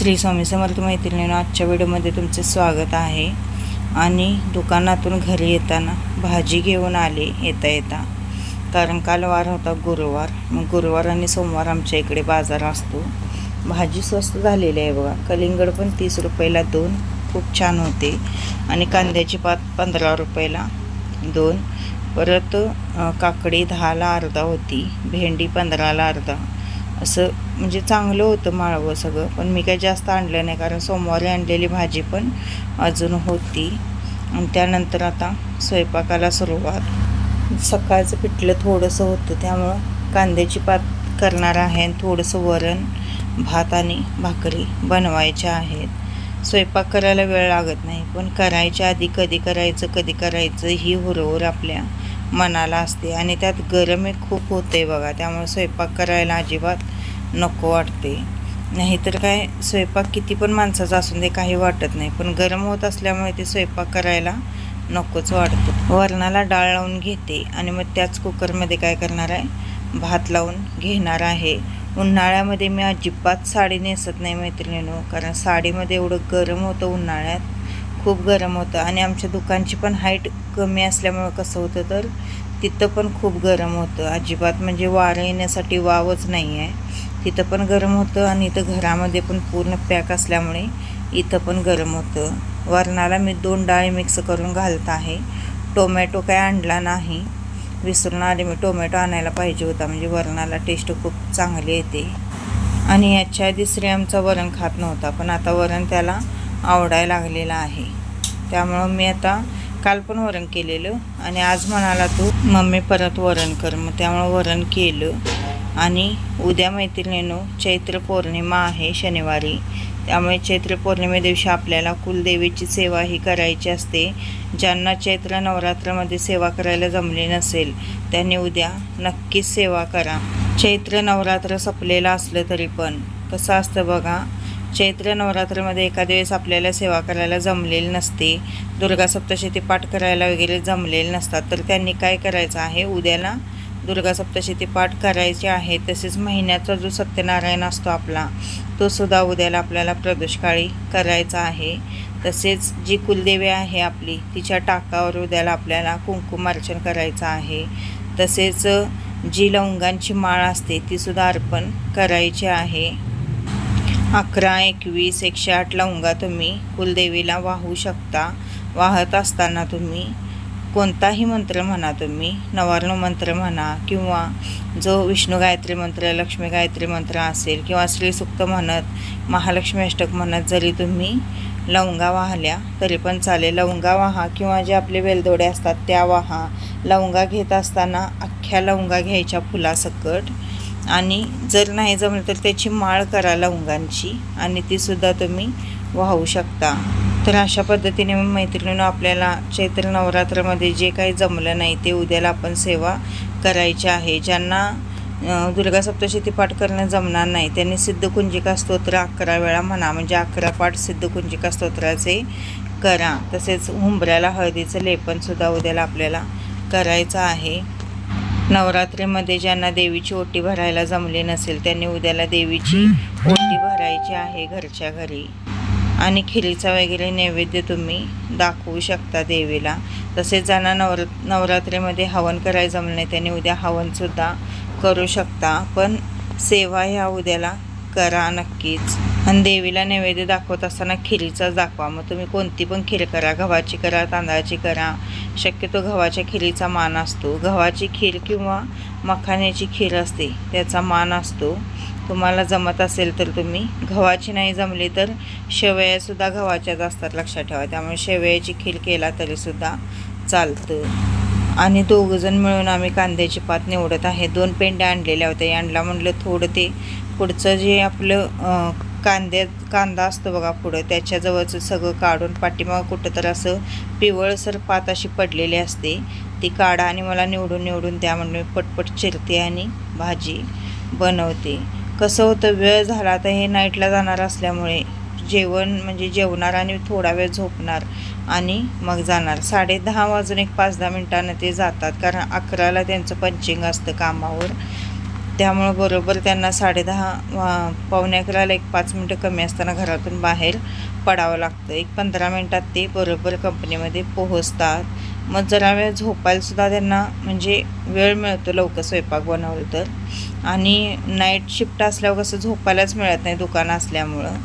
श्री स्वामी समर्थ मैत्रिणीनं आजच्या व्हिडिओमध्ये तुमचे स्वागत आहे. आणि दुकानातून घरी येताना भाजी घेऊन आले येता येता. कारण काल वार होता गुरुवार. मग गुरुवार आणि सोमवार आमच्या इकडे बाजार असतो. भाजी स्वस्त झालेली आहे बघा. कलिंगड पण तीस रुपयाला दोन. खूप छान होते. आणि कांद्याची पात पंधरा रुपयाला दोन. परत काकडी दहाला अर्धा होती. भेंडी पंधराला अर्धा. असं म्हणजे चांगलं होतं माळवं सगळं. पण मी काही जास्त आणलं नाही कारण सोमवारी आणलेली भाजी पण अजून होती. आणि त्यानंतर आता स्वयंपाकाला सुरुवात. सकाळचं पिठलं थोडंसं होतं त्यामुळं कांद्याची पात करणार आहे आणि थोडंसं वरण भात आणि भाकरी बनवायच्या आहेत. स्वयंपाक करायला वेळ लागत नाही पण करायच्या आधी कधी करायचं कधी करायचं ही हुरहुर आपल्या मनाला असते. आणि त्यात गरम खूप होते बघा त्यामुळे स्वयंपाक करायला अजिबात नको वाटते. नाहीतर काय स्वयंपाक किती पण माणसाचा असून दे काही वाटत नाही. पण गरम होत असल्यामुळे ते स्वयंपाक करायला नकोच वाटतं. वरणाला डाळ लावून घेते आणि मग त्याच कुकरमध्ये काय करणार आहे? भात लावून घेणार आहे. उन्हाळ्यामध्ये मी अजिबात साडी नेसत नाही मैत्रिणीनो कारण साडीमध्ये एवढं गरम होतं उन्हाळ्यात. खूप गरम होतं आणि आमच्या दुकानची पण हाईट कमी असल्यामुळं कसं होतं तर तिथं पण खूप गरम होतं. अजिबात म्हणजे वारं येण्यासाठी वावच नाही आहे. तिथं पण गरम होतं आणि इथं घरामध्ये पण पूर्ण पॅक असल्यामुळे इथं पण गरम होतं. वरणाला मी दोन डाळी मिक्स करून घालत आहे. टोमॅटो काय आणला नाही. विसरून आले मी. टोमॅटो आणायला पाहिजे होता. म्हणजे वरणाला टेस्ट खूप चांगली येते. आणि याच्या आधी श्री आमचा वरण खात नव्हता. पण आता वरण त्याला आवडायला लागलेलं आहे. त्यामुळं मी आता काल पण वरण केलेलं. आणि आज म्हणाला तू मम्मी परत वरण कर. मग त्यामुळं वरण केलं. आणि उद्या मैत्रिणीनो चैत्र पौर्णिमा आहे शनिवारी. त्यामुळे चैत्र पौर्णिमे दिवशी आपल्याला कुलदेवीची सेवा ही करायची असते. ज्यांना चैत्र नवरात्रामध्ये सेवा करायला जमली नसेल त्यांनी उद्या नक्कीच सेवा करा. चैत्र नवरात्र संपलेलं असलं तरी पण कसं असतं बघा चैत्र नवरात्रामध्ये एखाद्या वेळेस आपल्याला सेवा करायला जमलेली नसते. दुर्गा सप्तशती पाठ करायला वगैरे जमलेले नसतात. तर त्यांनी काय करायचं आहे? उद्याला दुर्गा सप्तशती पाठ करायचे आहे तसेच महिन्याचा जो सत्यनारायण असतो आपला तो सुद्धा उद्याला आपल्याला प्रदोषकाळी करायचा आहे. तसेच जी कुलदेवी आहे आपली तिच्या टाकावर उद्याला आपल्याला कुंकुमार्चन करायचं आहे. तसेच जी लवंगांची माळ असते तीसुद्धा अर्पण करायची आहे. अकरा एकवीस एकशे आठ लवंगा तुम्ही कुलदेवीला वाहू शकता. वाहत असताना तुम्ही कोणताही मंत्र म्हणा तुम्ही नवारणू मंत्र म्हणा किंवा जो विष्णू गायत्री मंत्र लक्ष्मी गायत्री मंत्र असेल किंवा श्रीसुक्त म्हणत महालक्ष्मी अष्टक म्हणत जरी तुम्ही लवंगा वाहल्या तरी पण चालेल. लवंगा वाहा किंवा जे आपले वेलदोडे असतात त्या वाहा. लवंगा घेत असताना अख्ख्या लवंगा घ्यायच्या फुलासकट आणि जर नाही जमलं तर त्याची माळ करा लवंगांची आणि तीसुद्धा तुम्ही वाहू शकता. तर अशा पद्धतीने मैत्रिणीनं आपल्याला चैत्र नवरात्रामध्ये जे काही जमलं नाही ते उद्याला आपण सेवा करायची आहे. ज्यांना दुर्गा सप्तशती पाठ करणं जमणार नाही त्यांनी सिद्धकुंजिका स्तोत्र अकरा वेळा म्हणा म्हणजे अकरा पाठ सिद्धकुंजिका स्तोत्राचे करा. तसेच हुंबऱ्याला हळदीचं लेपनसुद्धा उद्याला आपल्याला करायचं आहे. नवरात्रीमध्ये ज्यांना देवीची ओटी भरायला जमली नसेल त्यांनी उद्याला देवीची ओटी भरायची आहे घरच्या घरी. आणि खिरीचा वगैरे नैवेद्य तुम्ही दाखवू शकता देवीला. तसेच ज्यांना नवर नवरात्रीमध्ये हवन करायला जमलं नाही त्यांनी उद्या हवनसुद्धा करू शकता. पण सेवा ह्या उद्याला करा नक्कीच. आणि देवीला नैवेद्य दाखवत असताना खिरीचाच दाखवा. मग तुम्ही कोणती पण खीर करा. गव्हाची करा तांदळाची करा. शक्यतो गव्हाच्या खिरीचा मान असतो. गव्हाची खीर किंवा मखाण्याची खीर असते त्याचा मान असतो. तुम्हाला जमत असेल तर तुम्ही. गव्हाची नाही जमली तर शेवयासुद्धा गव्हाच्याच असतात लक्षात ठेवा. त्यामुळे शेवयाची खीर केला तरीसुद्धा चालतं. आणि दोघंजण मिळून आम्ही कांद्याची पात निवडत आहे. दोन पेंड्या आणलेल्या होत्या. यांना म्हणलं थोडं ते पुढचं जे आपलं कांद्या कांदा असतो बघा पुढं त्याच्याजवळचं सगळं काढून पाठीमागं कुठं तर असं पिवळसर पात अशी पडलेली असते. ती काढा आणि मला निवडून निवडून त्या म्हणून मी पटपट चिरते आणि भाजी बनवते. कसं होतं वेळ झाला तर हे नाईटला जाणार असल्यामुळे जेवण म्हणजे जेवणार आणि थोडा वेळ झोपणार आणि मग जाणार. साडे दहा वाजून एक पाच दहा मिनटानं ते जातात कारण अकराला त्यांचं पंचिंग असतं कामावर. त्यामुळं बरोबर त्यांना साडेदहा वा- पावणे अकराला एक पाच मिनटं कमी असताना घरातून बाहेर पडावं लागतं. एक पंधरा मिनटात ते बरोबर कंपनीमध्ये पोहोचतात. मग जरा वेळ झोपायलासुद्धा त्यांना म्हणजे वेळ मिळतो लवकर स्वयंपाक बनवलं तर. आणि नाईट शिफ्ट असल्यावर कसं झोपायलाच मिळत नाही दुकान असल्यामुळं.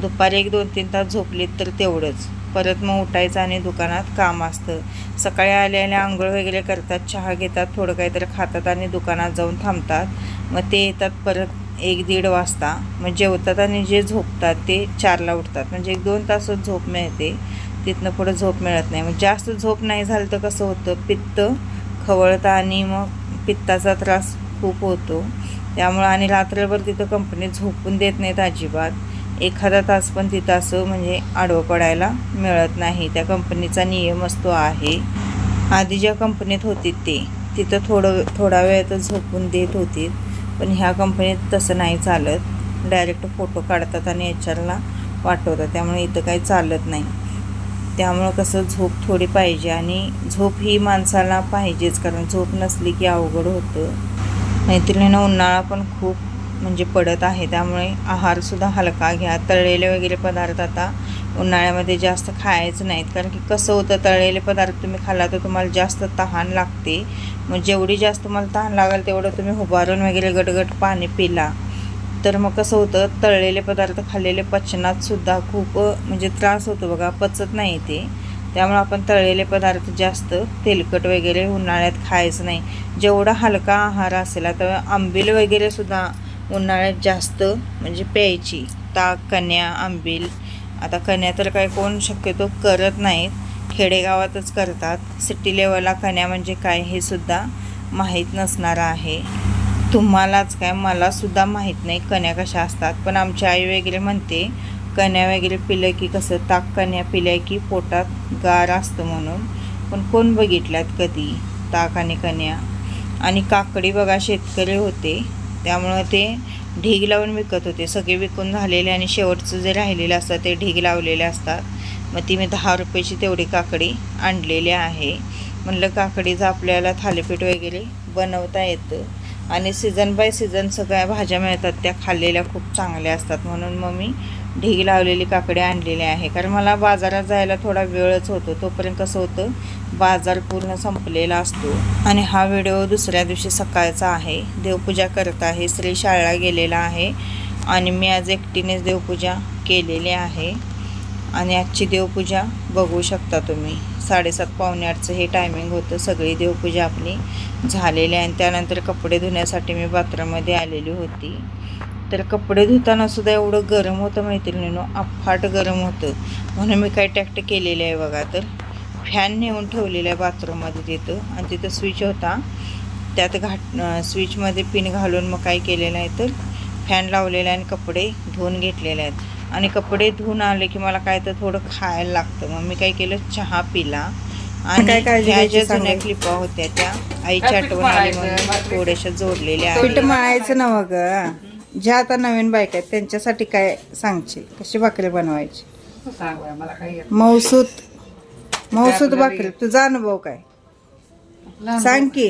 दुपारी एक दोन तीन तास झोपलीत तर तेवढंच. परत मग उठायचं आणि दुकानात काम असतं. सकाळी आले आले आंघोळ वगैरे करतात चहा घेतात थोडं काहीतरी खातात आणि दुकानात जाऊन थांबतात. मग ते येतात परत एक दीड वाजता. मग जेवतात आणि जे झोपतात ते चारला उठतात. म्हणजे एक दोन तासच झोप मिळते. तिथनं पुढं झोप मिळत नाही. मग जास्त झोप नाही झालं तर कसं होतं? पित्त खवळतं आणि मग पित्ताचा त्रास खूप होतो. त्यामुळं आणि रात्रभर तिथं कंपनी झोपून देत नाहीत अजिबात. एखादा तास पण तिथं असं म्हणजे आडवं पडायला मिळत नाही. त्या कंपनीचा नियमच तो आहे. आधी ज्या कंपनीत होती ते तिथं थोडं थोडा वेळ तर झोपून देत होती. पण ह्या कंपनीत तसं नाही चालत. डायरेक्ट फोटो काढतात आणि एच आरला पाठवतात. त्यामुळे इथं काही चालत नाही. त्यामुळं कसं झोप थोडी पाहिजे आणि झोप ही माणसाला पाहिजेच कारण झोप नसली की अवघड होतं. मैत्रिणीनं उन्हाळा पण खूप म्हणजे पडत आहे त्यामुळे आहारसुद्धा हलका घ्या. तळलेले वगैरे पदार्थ आता उन्हाळ्यामध्ये जास्त खायचं नाहीत कारण की कसं होतं तळलेले पदार्थ तुम्ही खाल्ला तर तुम्हाला जास्त तहान लागते. मग जेवढी जास्त तुम्हाला तहान लागेल तेवढं तुम्ही उभारून वगैरे गटगट पाणी पिला. तर मग कसं होतं तळलेले पदार्थ खाल्लेले पचनात सुद्धा खूप म्हणजे त्रास होतो बघा पचत नाही ते. त्यामुळे आपण तळलेले पदार्थ जास्त तेलकट वगैरे उन्हाळ्यात खायचं नाही. जेवढा हलका आहार असेल आता आंबील वगैरे सुद्धा उन्हाळ्यात जास्त म्हणजे प्यायची. ताक कन्या आंबील. आता कन्या तर काय कोण शक्यतो करत नाहीत. खेडेगावातच करतात. सिटी लेवलला कन्या म्हणजे काय हे सुद्धा माहीत नसणारं आहे. तुम्हालाच काय मलासुद्धा माहीत नाही कन्या कशा असतात. पण आमची आई वगैरे म्हणते कन्या वगैरे पिलं की कसं ताक कन्या पिल्या की पोटात गार असतं म्हणून. पण कोण बघितल्यात कधी ताक आणि कन्या आणि काकडी बघा शेतकरी होते. त्यामुळं ते ढीग लावून विकत होते. सगळे विकून झालेले आणि शेवटचं जे राहिलेलं असतं ते ढीग लावलेले असतात. मग ती मी दहा रुपयाची तेवढी काकडी आणलेली आहे. म्हणलं काकडीचं आपल्याला थालीपीठ वगैरे बनवता येतं आणि सीझन बाय सीझन सगळ्या भाज्या मिळतात त्या खाल्लेल्या खूप चांगल्या असतात. म्हणून मग मी ढीग लावलेली काकडी आणलेली आहे. कारण मला बाजारात जायला थोडा वेळच होतो. तोपर्यंत कसं होतं बाजार पूर्ण संपलेला असतो. आणि हा व्हिडिओ दुसऱ्या दिवशी सकाळचा आहे. देवपूजा करत आहे. श्री शाळेला गेलेला आहे. आणि मी आज एकटीनेच देवपूजा केलेली आहे. आणि आजची देवपूजा बघू शकता तुम्ही. साडेसात पावणे आठचं हे टायमिंग होतं. सगळी देवपूजा आपली झालेली आहे. आणि त्यानंतर कपडे धुण्यासाठी मी बाथरूममध्ये आलेली होती. तर कपडे धुताना सुद्धा एवढं गरम होतं मैत्रिणीनो. अफाट गरम होतं. म्हणून मी काय टॅक्ट केलेलं आहे बघा तर. फॅन नेऊन ठेवलेला आहे बाथरूममध्ये तिथं. आणि तिथं स्विच होता. त्यात घाट स्विचमध्ये पिन घालून मग काय केलेलं आहे तर. फॅन लावलेला आहे आणि कपडे धुवून घेतलेले आहेत. आणि कपडे धुवून आले की मला काय तर थोडं खायला लागतं. मग मी काय केलं? चहा पिला. आणि ह्या ज्या जुन्या. क्लिपा होत्या त्या आईच्या आठवण आली म्हणून थोड्याशा जोडलेल्या पीठ आहेत मळायचं ना मग ज्या आता नवीन बायका आहेत त्यांच्यासाठी काय सांगशील? कशी भाकरी बनवायची? मौसूत मौसूत भाकरी. तुझा अनुभव काय. सांग की?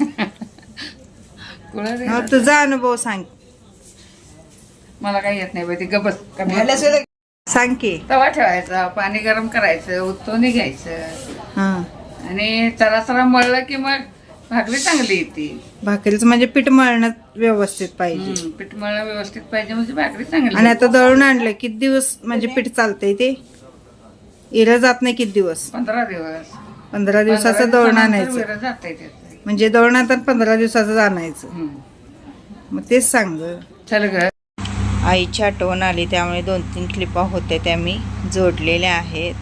तुझा अनुभव सांग. मला काही येत नाही बाई, ते गबस कमी सांग की. तवा ठेवायचा पाणी गरम करायचं उत्तोनी घ्यायचं. हा. आणि चरा चरा मळलं की मग भाकरी चांगली येते. भाकरीचं म्हणजे पीठ मळणं व्यवस्थित पाहिजे. हम्म, पीठ मळणं व्यवस्थित पाहिजे म्हणजे भाकरी चांगली आणि. आता दळून आणलं किती दिवस म्हणजे पीठ चालतंय ते? इरं जात नाही किती दिवस? पंधरा दिवस. पंधरा दिवसाचं दळण आणायचं. जात म्हणजे दळण आता पंधरा दिवसाचं आणायचं. मग तेच सांग गं. चल ग. आईची आठवण आली त्यामुळे दोन तीन क्लिपा होत्या त्या मी जोडलेल्या आहेत.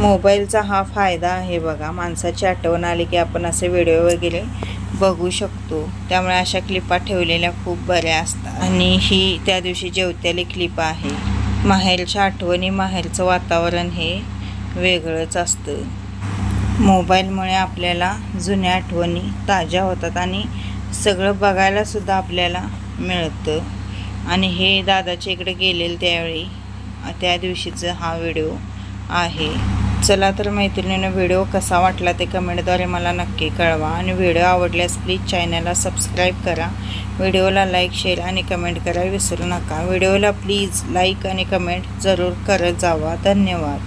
मोबाईलचा हा फायदा आहे बघा माणसाची आठवण आली की आपण असे व्हिडिओ वगैरे बघू शकतो. त्यामुळे अशा क्लिपा ठेवलेल्या खूप बऱ्या असतात. आणि ही त्या दिवशी जेवत्याली क्लिप आहे. माहेरच्या आठवणी माहेरचं वातावरण हे वेगळंच असतं. मोबाईलमुळे आपल्याला जुन्या आठवणी ताज्या होतात आणि सगळं बघायलासुद्धा आपल्याला मिळतं. आणि हे दादाच्या इकडे गेलेलं त्यावेळी त्या दिवशीचा हा व्हिडिओ आहे. चला तर मैत्रिणीनं व्हिडिओ कसा वाटला ते कमेंटद्वारे मला नक्की कळवा. आणि व्हिडिओ आवडल्यास प्लीज चॅनलला सबस्क्राईब करा. व्हिडिओला लाईक शेअर आणि कमेंट करायला विसरू नका. व्हिडिओला प्लीज लाईक आणि कमेंट जरूर करत जावा. धन्यवाद.